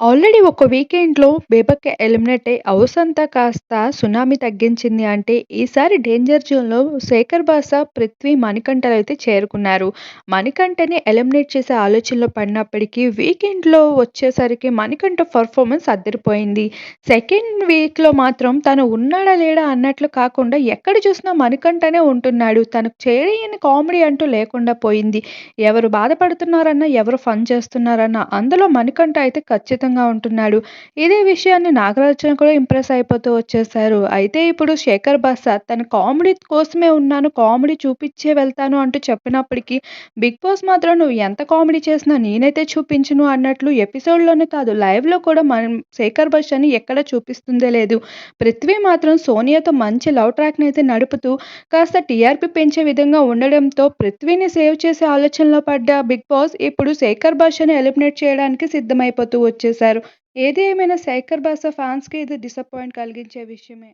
Already ఒక వీకెండ్‌లో బేబక్క eliminate అయ్యి హౌస్ అంతా కాస్త సునామీ తగ్గించింది అంటే, ఈసారి డేంజర్ జోన్‌లో శేఖర్ బాసా, పృథ్వీ, మణికంఠలైతే చేరుకున్నారు. మణికంఠని ఎలిమినేట్ చేసే ఆలోచనలో పడినప్పటికీ వీకెండ్‌లో వచ్చేసరికి మణికంఠ పర్ఫార్మెన్స్ అదిరిపోయింది. సెకండ్ వీక్‌లో మాత్రం తను ఉన్నాడా లేడా అన్నట్లు కాకుండా ఎక్కడ చూసినా మణికంఠనే ఉంటున్నాడు. తనకు చేయని కామెడీ అంటూ లేకుండా పోయింది. ఎవరు బాధపడుతున్నారన్నా, ఎవరు ఫన్ చేస్తున్నారన్నా అందులో మణికంఠ అయితే ఖచ్చితంగా ఉంటున్నాడు. ఇదే విషయాన్ని నాగార్జున కూడా ఇంప్రెస్ అయిపోతూ వచ్చేసారు అయితే ఇప్పుడు శేఖర్ భాష తన కామెడీ కోసమే ఉన్నాను, కామెడీ చూపించే వెళ్తాను అంటూ చెప్పినప్పటికీ, బిగ్ బాస్ మాత్రం నువ్వు ఎంత కామెడీ చేసినా నేనైతే చూపించను అన్నట్లు ఎపిసోడ్‌లోనే కాదు లైవ్‌లో కూడా మనం శేఖర్ భాషని ఎక్కడ చూపిస్తుందే లేదు. పృథ్వీ మాత్రం సోనియాతో మంచి లవ్ ట్రాక్‌నైతే నడుపుతూ కాస్త టీఆర్పీ పెంచే విధంగా ఉండడంతో పృథ్వీని సేవ్ చేసే ఆలోచనలో పడ్డ బిగ్ బాస్ ఇప్పుడు శేఖర్ భాషని ఎలిమినేట్ చేయడానికి సిద్ధమైపోతూ చేశారు ఏది ఏమైనా శేఖర్ భాష ఫ్యాన్స్‌కి ఇది డిసప్పాయింట్ కలిగించే విషయమే.